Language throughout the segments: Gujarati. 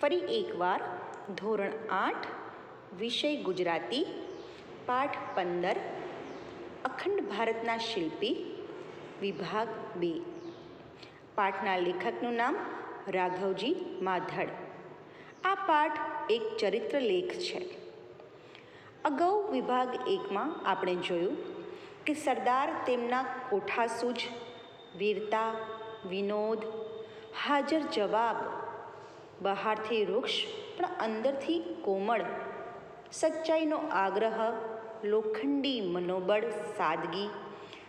ફરી એકવાર ધોરણ આઠ, વિષય ગુજરાતી, પાઠ પંદર, અખંડ ભારતના શિલ્પી, વિભાગ બે. પાઠના લેખકનું નામ રાઘવજી માધડ. આ પાઠ એક ચરિત્ર લેખ છે. અગાઉ વિભાગ એકમાં આપણે જોયું કે સરદાર તેમના કોઠાસૂજ, વીરતા, વિનોદ, હાજર જવાબ બહારથી વૃક્ષ પણ અંદરથી કોમળ. સચ્ચાઈનો આગ્રહ, લોખંડી મનોબળ, સાદગી.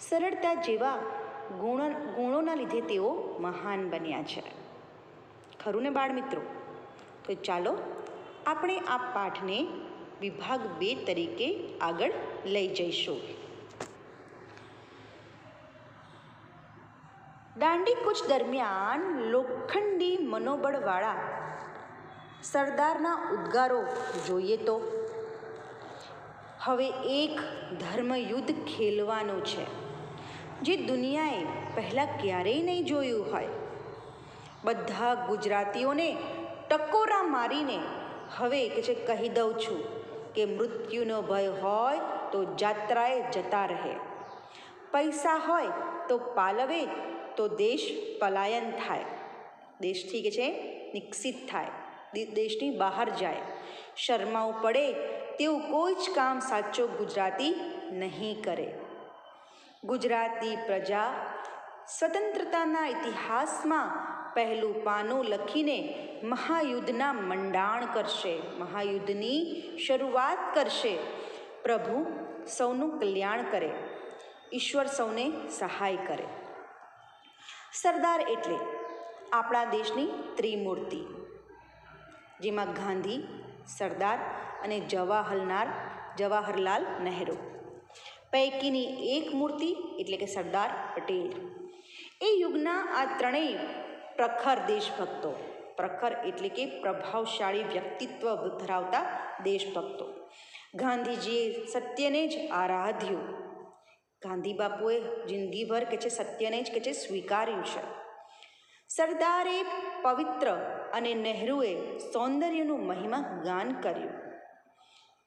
સરળતા જેવા ગુણો, ગુણોના લીધે તેઓ મહાન બન્યા છે. ખરું ને બાળ મિત્રો તો ચાલો આપણે આ પાઠને વિભાગ બે તરીકે આગળ લઈ જઈશું. દાંડી કૂચ દરમિયાન લોખંડી મનોબળવાળા સરદારના ઉદ્ગારો જોઈએ તો. હવે એક ધર્મયુદ્ધ ખેલવાનું છે, જે દુનિયાએ પહેલાં ક્યારેય નહીં જોયું હોય. બધા ગુજરાતીઓને ટકોરા મારીને હવે કે છે, કહી દઉં છું કે મૃત્યુનો ભય હોય તો જાત્રાએ જતા રહે. પૈસા હોય તો પાલવે તો દેશ પલાયન થાય. દેશથી કે છે? નિક્ષિત થાય. દેશની બહાર જાય. શરમાવું પડે તેવું કોઈ જ કામ સાચો ગુજરાતી નહીં કરે. ગુજરાતી પ્રજા સ્વતંત્રતાના ઇતિહાસમાં પહેલું પાનું લખીને મહાયુદ્ધના મંડાણ કરશે. મહાયુદ્ધની શરૂઆત કરશે. પ્રભુ સૌનું કલ્યાણ કરે. ઈશ્વર સૌને સહાય કરે. સરદાર એટલે આપણા દેશની ત્રિમૂર્તિ, જેમાં ગાંધી, સરદાર અને જવાહરલાલ જવાહરલાલ નહેરુ. પૈકીની એક મૂર્તિ એટલે કે સરદાર પટેલ. એ યુગના આ ત્રણેય પ્રખર દેશભક્તો, પ્રખર એટલે કે પ્રભાવશાળી વ્યક્તિત્વ ધરાવતા દેશભક્તો. ગાંધીજીએ સત્યને જ આરાધ્યું. ગાંધી બાપુએ જિંદગીભર કે છે સત્યને જ કે છે સ્વીકાર્યું છે. સરદારે પવિત્ર અને નહેરુએ સૌંદર્યનું મહિમા ગાન કર્યું.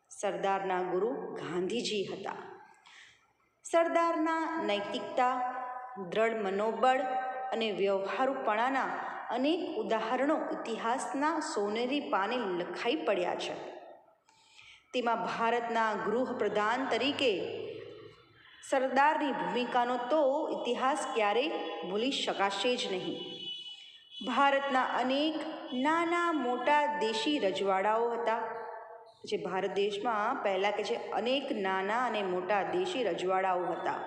સરદારના ગુરુ ગાંધીજી હતા. સરદારના નૈતિકતા, દ્રઢ મનોબળ અને વ્યવહારુપણાના અનેક ઉદાહરણો ઇતિહાસના સોનેરી પાને લખાઈ પડ્યા છે. તેમાં ભારતના ગૃહપ્રધાન તરીકે સરદારની ભૂમિકાનો તો ઇતિહાસ ક્યારેય ભૂલી શકાશે જ નહીં. ભારતના અનેક નાના મોટા દેશી રજવાડાઓ હતા, જે ભારત દેશમાં પહેલાં કે છે અનેક નાના અને મોટા દેશી રજવાડાઓ હતા.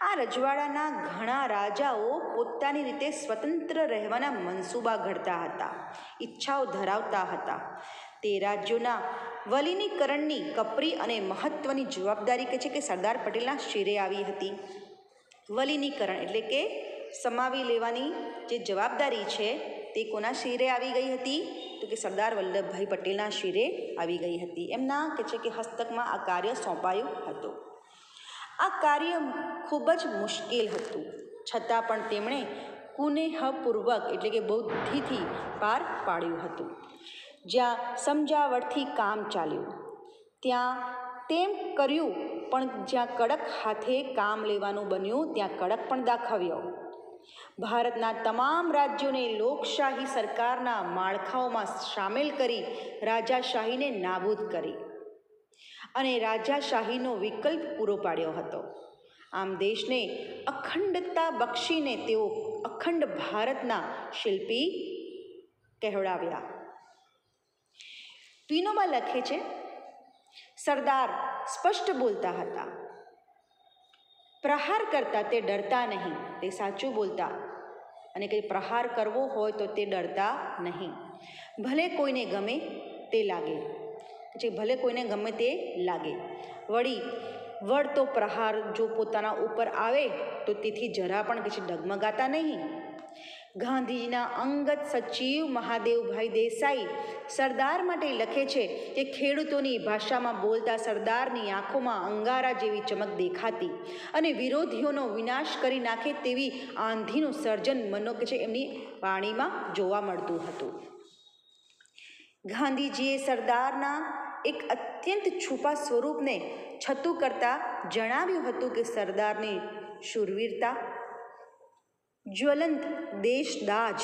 આ રજવાડાના ઘણા રાજાઓ પોતાની રીતે સ્વતંત્ર રહેવાના મનસૂબા ઘડતા હતા, ઈચ્છાઓ ધરાવતા હતા. તે રાજ્યોના વલીનીકરણની કપરી અને મહત્ત્વની જવાબદારી કે છે કે સરદાર પટેલના શિરે આવી હતી. વલીનીકરણ એટલે કે સમાવી લેવાની જે જવાબદારી છે તે કોના શિરે આવી ગઈ હતી? તો કે સરદાર વલ્લભભાઈ પટેલના શિરે આવી ગઈ હતી. એમના કે છે કે હસ્તકમાં આ કાર્ય સોંપાયું હતું. આ કાર્ય ખૂબ જ મુશ્કેલ હતું. છતાં પણ તેમણે કુનેહપૂર્વક એટલે કે બુદ્ધિથી પાર પાડ્યું હતું. જ્યાં સમજાવટથી કામ ચાલ્યું. ત્યાં તેમ કર્યું, પણ જ્યાં કડક હાથે કામ લેવાનું બન્યું, ત્યાં કડક પણ દાખવ્યો. ભારતના તમામ રાજ્યોને લોકશાહી સરકારના માળખાઓમાં સામેલ કરી રાજાશાહીને નાબૂદ કરી અને રાજાશાહીનો વિકલ્પ પૂરો પાડ્યો હતો. આમ દેશને અખંડતા બક્ષીને તેઓ અખંડ ભારતના શિલ્પી કહેવડાવ્યા. વિનોબા લખે છે, સરદાર સ્પષ્ટ બોલતા હતા. પ્રહાર કરતા તે ડરતા નહીં, તે સાચું બોલતા. અને કંઈ પ્રહાર કરવો હોય તો તે ડરતા નહીં. ભલે કોઈને ગમે તે લાગે. જે ભલે કોઈને ગમે તે લાગે. વળી વળતો પ્રહાર જો પોતાના ઉપર આવે તો તેથી જરા પણ પછી ડગમગાતા નહીં. ગાંધીજીના અંગત સચિવ મહાદેવભાઈ દેસાઈ સરદાર માટે લખે છે કે ખેડૂતોની ભાષામાં બોલતા સરદારની આંખોમાં અંગારા જેવી ચમક દેખાતી અને વિરોધીઓનો વિનાશ કરી નાખે તેવી આંધીનું સર્જન મનો કે છે એમની વાણીમાં જોવા મળતું હતું. ગાંધીજીએ સરદારના એક અત્યંત છુપા સ્વરૂપને છતું કરતાં જણાવ્યું હતું કે સરદારની શૂરવીરતા જ્વલંત દેશદાજ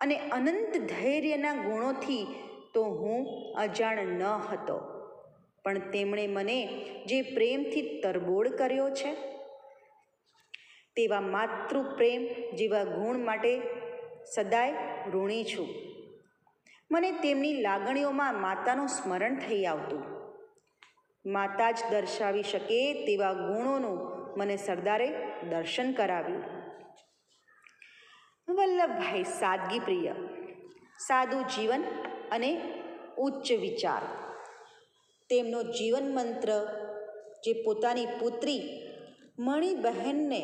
અને અનંત ધૈર્યના ગુણોથી તો હું અજાણ ન હતો. પણ તેમણે મને જે પ્રેમથી તરબોળ કર્યો છે, તેવા માતૃ પ્રેમ જેવા ગુણ માટે સદાય ઋણી છું. મને તેમની લાગણીઓમાં માતાનું સ્મરણ થઈ આવતું. માતા જ દર્શાવી શકે તેવા ગુણોનું મને સરદારે દર્શન કરાવ્યું. વલ્લભભાઈ સાદગી પ્રિય. સાદું જીવન અને ઉચ્ચ વિચાર. તેમનો જીવન મંત્ર જે પોતાની પુત્રી મણિબહેનને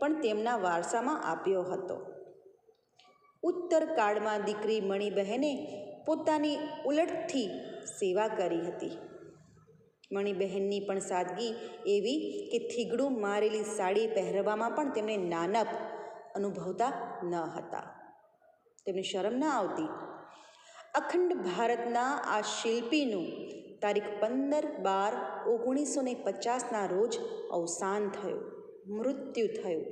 પણ તેમના વારસામાં આપ્યો હતો. ઉત્તર કાળમાં દીકરી મણિબહેને પોતાની ઉલટથી સેવા કરી હતી. મણિબહેનની પણ સાદગી એવી કે થીગડું મારેલી સાડી પહેરવામાં પણ તેમને નાનપ અનુભવતા ન હતા. તેમને શરમ ન આવતી. અખંડ ભારતના આ શિલ્પીનું તારીખ પંદર બાર ઓગણીસો ને પચાસના રોજ અવસાન થયું. મૃત્યુ થયું.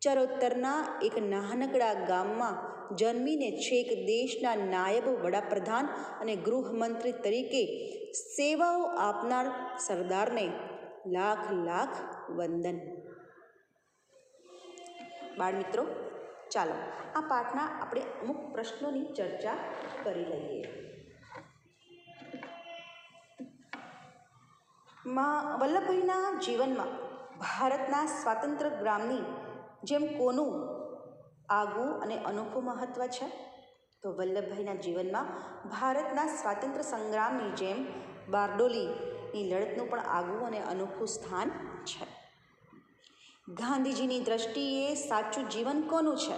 ચરોતરના એક નાનકડા ગામમાં જન્મીને છેક દેશના નાયબ વડાપ્રધાન અને ગૃહમંત્રી તરીકે સેવાઓ આપનાર સરદારને લાખ લાખ વંદન. બાળમિત્રો, ચાલો આ પાઠના આપણે અમુક પ્રશ્નોની ચર્ચા કરી લઈએ. માં વલ્લભભાઈના જીવનમાં ભારતના સ્વાતંત્ર્ય ગ્રામની જેમ કોનું આગવું અને અનોખું મહત્ત્વ છે? તો વલ્લભભાઈના જીવનમાં ભારતના સ્વાતંત્ર્ય સંગ્રામની જેમ બારડોલીની લડતનું પણ આગવું અને અનોખું સ્થાન છે. ગાંધીજીની દ્રષ્ટિએ સાચું જીવન કોનું છે?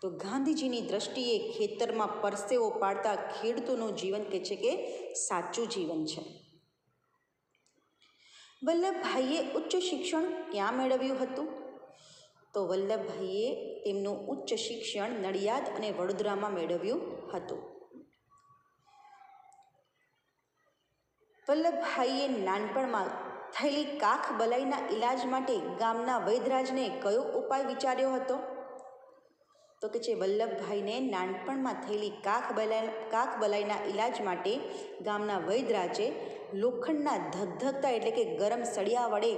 તો ગાંધીજીની દ્રષ્ટિએ ખેતરમાં પરસેવો પાડતા ખેડૂતોનું જીવન કે છે કે સાચું જીવન છે. વલ્લભભાઈએ ઉચ્ચ શિક્ષણ ક્યાં મેળવ્યું હતું? તો વલ્લભભાઈએ તેમનું ઉચ્ચ શિક્ષણ નડિયાદ અને વડોદરામાં મેળવ્યું હતું. વલ્લભભાઈએ નાનપણમાં થયેલી કાખ બલાઈના ઈલાજ માટે ગામના વૈદરાજને કયો ઉપાય વિચાર્યો હતો? તો કે છે વલ્લભભાઈને નાનપણમાં થયેલી કાખ બલાઈ, કાખ બલાઈના ઈલાજ માટે ગામના વૈદરાજે લોખંડના ધગધગતા એટલે કે ગરમ સળિયા વડે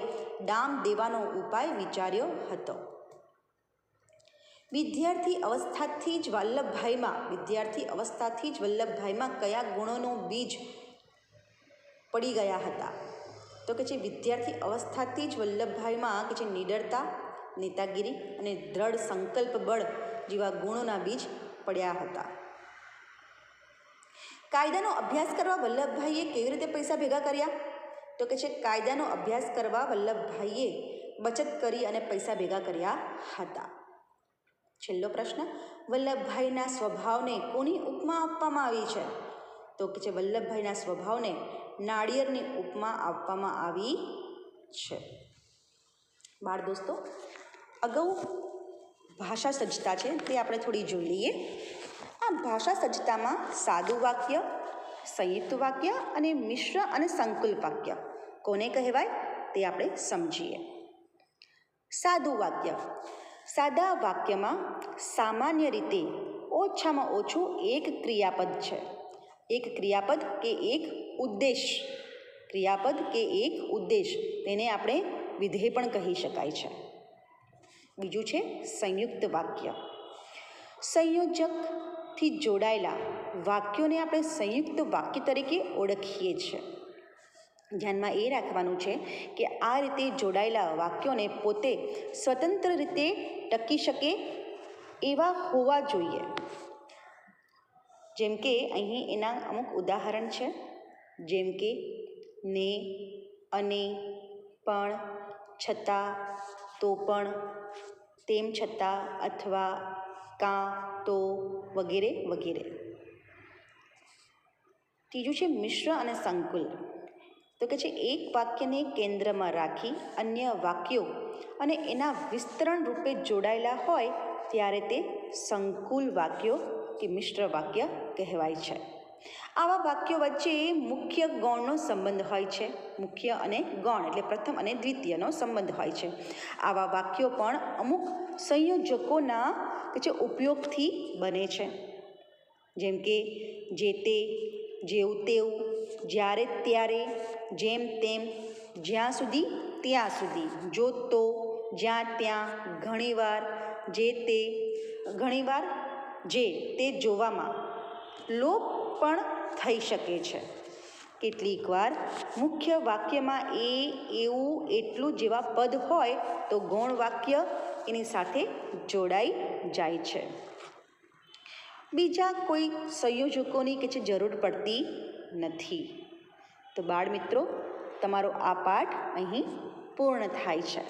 ડામ દેવાનો ઉપાય વિચાર્યો હતો. વિદ્યાર્થી અવસ્થાથી જ વલ્લભભાઈમાં, વિદ્યાર્થી અવસ્થાથી જ વલ્લભભાઈમાં કયા ગુણોનો બીજ પડી ગયા હતા? તો કે છે વિદ્યાર્થી અવસ્થાથી જ વલ્લભભાઈમાં કે છે નિડરતા, નેતાગીરી અને દ્રઢ સંકલ્પ બળ જેવા ગુણોના બીજ પડ્યા હતા. કાયદાનો અભ્યાસ કરવા વલ્લભભાઈએ કેવી રીતે પૈસા ભેગા કર્યા? તો કે છે કાયદાનો અભ્યાસ કરવા વલ્લભભાઈએ બચત કરી અને પૈસા ભેગા કર્યા હતા. છેલ્લો પ્રશ્ન, વલ્લભભાઈના સ્વભાવને કોની ઉપમા આપવામાં આવી છે? તો કે છે વલ્લભભાઈના સ્વભાવને નાળિયેરની ઉપમા આપવામાં આવી છે. બાળ દોસ્તો, અગાઉ ભાષા સજ્જતા છે, તે આપણે થોડી જોઈ લઈએ. આ ભાષા સજ્જતામાં સાદું વાક્ય, સંયુક્ત વાક્ય અને મિશ્ર અને સંકુલ વાક્ય. કોને કહેવાય? તે આપણે સમજીએ. સાદું વાક્ય. સાદા વાક્યમાં સામાન્ય રીતે ઓછામાં ઓછું એક ક્રિયાપદ છે. એક ક્રિયાપદ કે એક ઉદ્દેશ. ક્રિયાપદ કે એક ઉદ્દેશ તેને આપણે વિધેય પણ કહી શકાય છે. બીજું છે સંયુક્ત વાક્ય. સંયોજકથી જોડાયેલા વાક્યોને આપણે સંયુક્ત વાક્ય તરીકે ઓળખીએ છીએ ધ્યાનમાં એ રાખવાનું છે કે આ રીતે જોડાયેલા વાક્યોને પોતે સ્વતંત્ર રીતે ટકી શકે એવા હોવા જોઈએ. જેમ કે અહીં એના અમુક ઉદાહરણ છે. જેમ કે ને, અને, પણ, છતાં, તો પણ, તેમ છતાં, અથવા, કાં, તો, વગેરે વગેરે. ત્રીજું છે મિશ્ર અને સંકુલ. તો કે છે એક વાક્યને કેન્દ્રમાં રાખી અન્ય વાક્યો અને એના વિસ્તરણ રૂપે જોડાયેલા હોય, ત્યારે તે સંકુલ વાક્યો કે મિશ્ર વાક્ય કહેવાય છે. આવા વાક્યો વચ્ચે મુખ્ય ગૌણનો સંબંધ હોય છે. મુખ્ય અને ગૌણ એટલે પ્રથમ અને દ્વિતીયનો સંબંધ હોય છે. આવા વાક્યો પણ અમુક સંયોજકોના જે ઉપયોગથી બને છે. જેમ કે, જે તે, જેવું તેવું, જ્યારે ત્યારે, જેમ તેમ, જ્યાં સુધી, ત્યાં સુધી, જો તો, જ્યાં ત્યાં, ઘણીવાર, જે તે, ઘણીવાર, જે તે જોવામાં લોપ પણ થઈ શકે છે. કેટલીક વાર મુખ્ય વાક્યમાં એ, એવું, એટલું જેવા પદ હોય તો ગૌણ વાક્ય એની સાથે જોડાઈ જાય છે. બીજા કોઈ સંયોજકોની કે જે જરૂર પડતી નથી. તો બાળ મિત્રો તમારો આ પાઠ અહીં પૂર્ણ થાય છે.